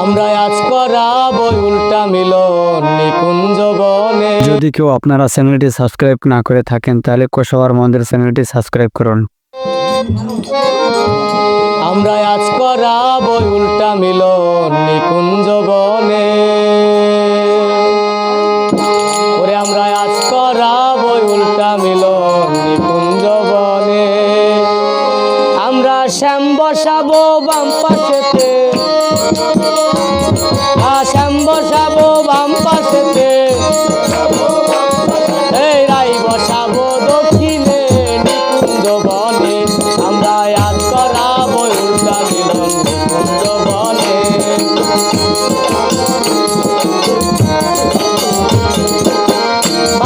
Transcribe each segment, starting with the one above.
আমরা আজ করাব উল্টা মিলন নিকুঞ্জ বনে। যদি কেউ আপনারা চ্যানেলটি সাবস্ক্রাইব না করে থাকেন তাহলে কোষাবার মন্দির চ্যানেলটি সাবস্ক্রাইব করুন। আমরা আজ করাব উল্টা মিলন নিকুঞ্জ বনে। আমরা আজ করাব উল্টা মিলন নিকুঞ্জ আমরা শ্যাম বসাবো বাম পাশেতে।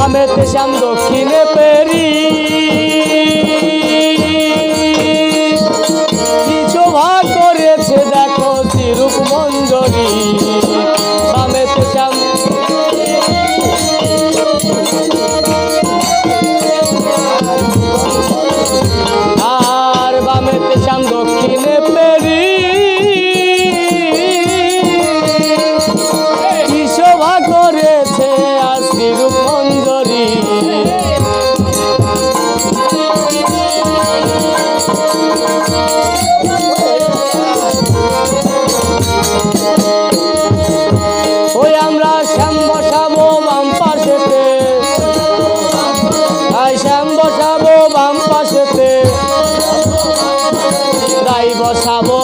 আমি তো শ্যাম দক্ষিণে পেরি বসাবো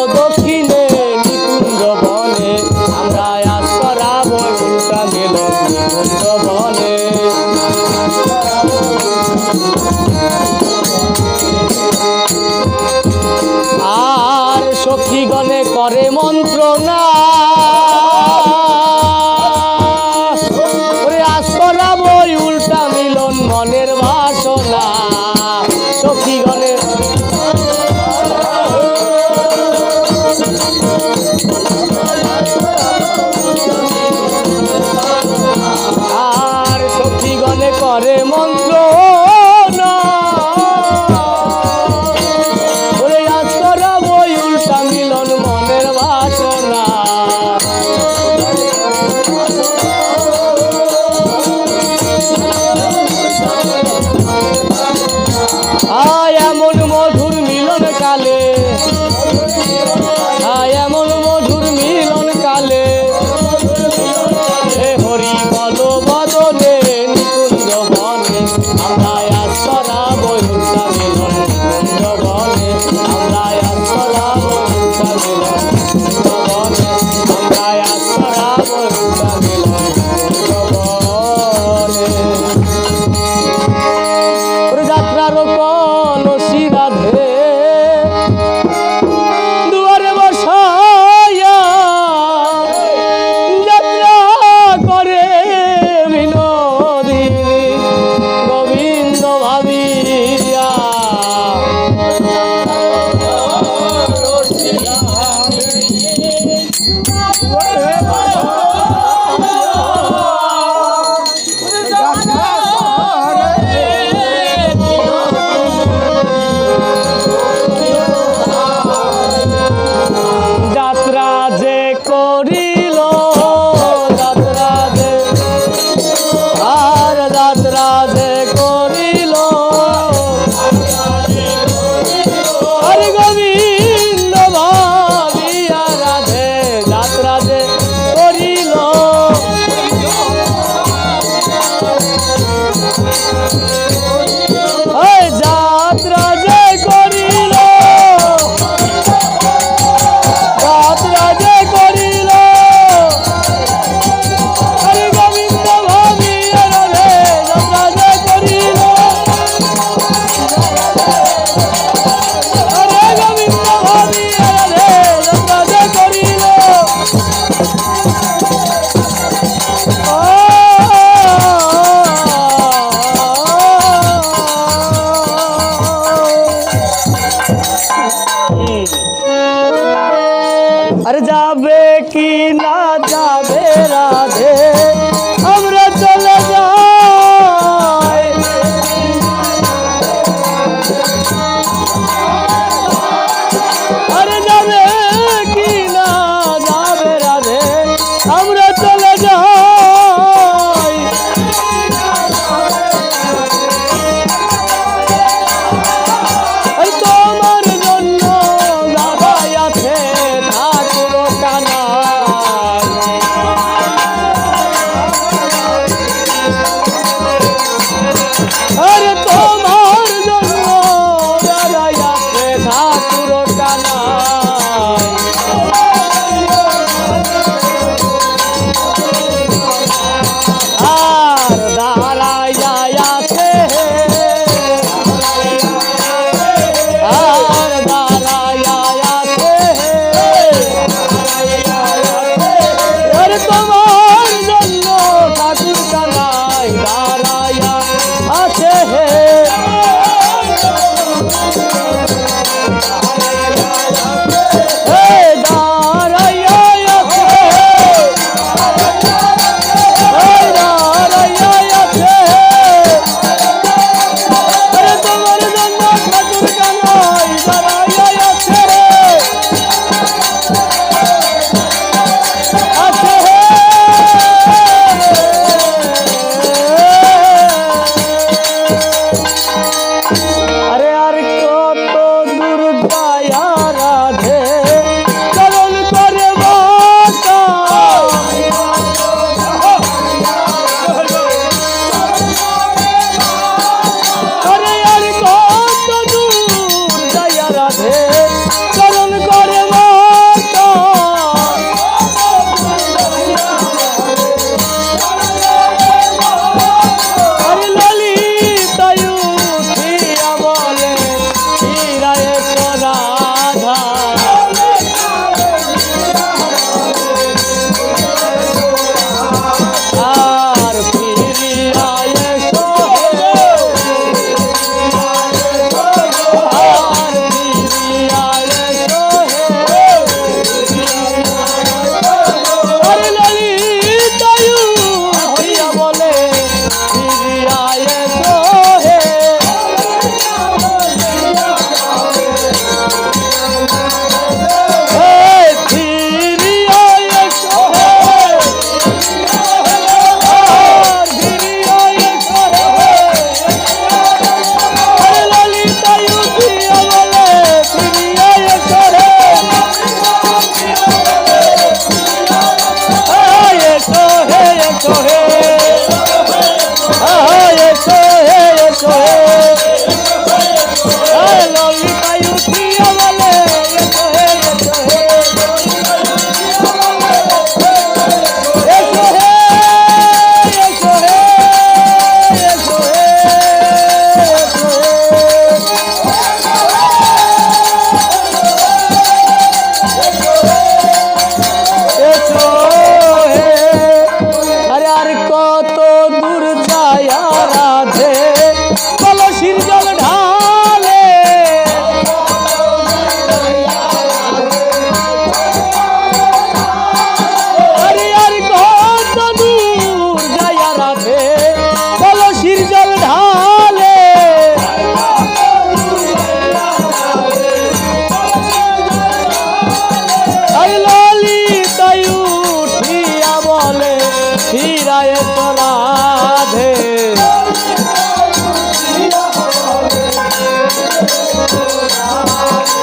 রাধে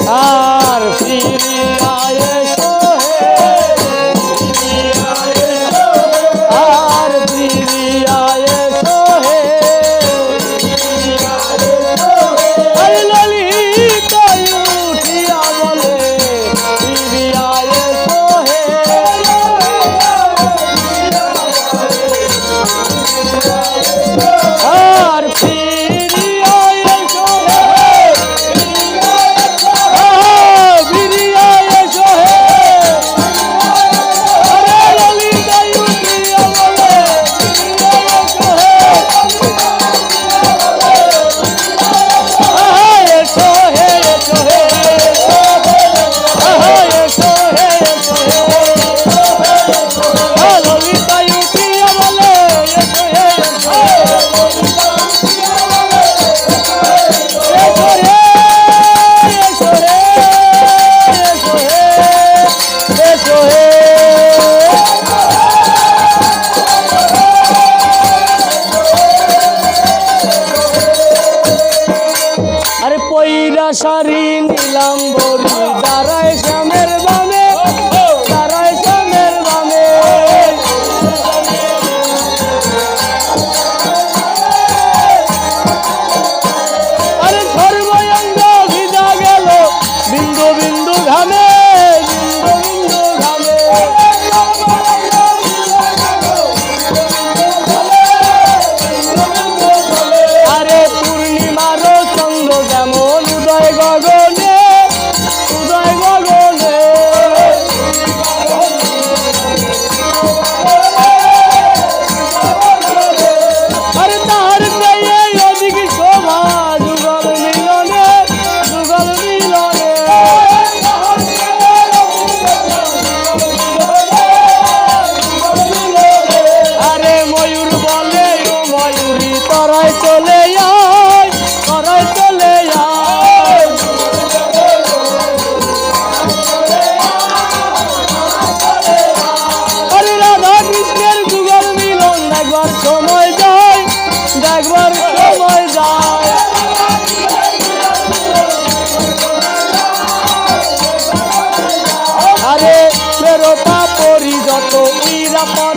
আর ফিরিয়া এসো একবার সময় যায়। আরে ফেরতা পরি যত ইরা পরে গাই প্রভু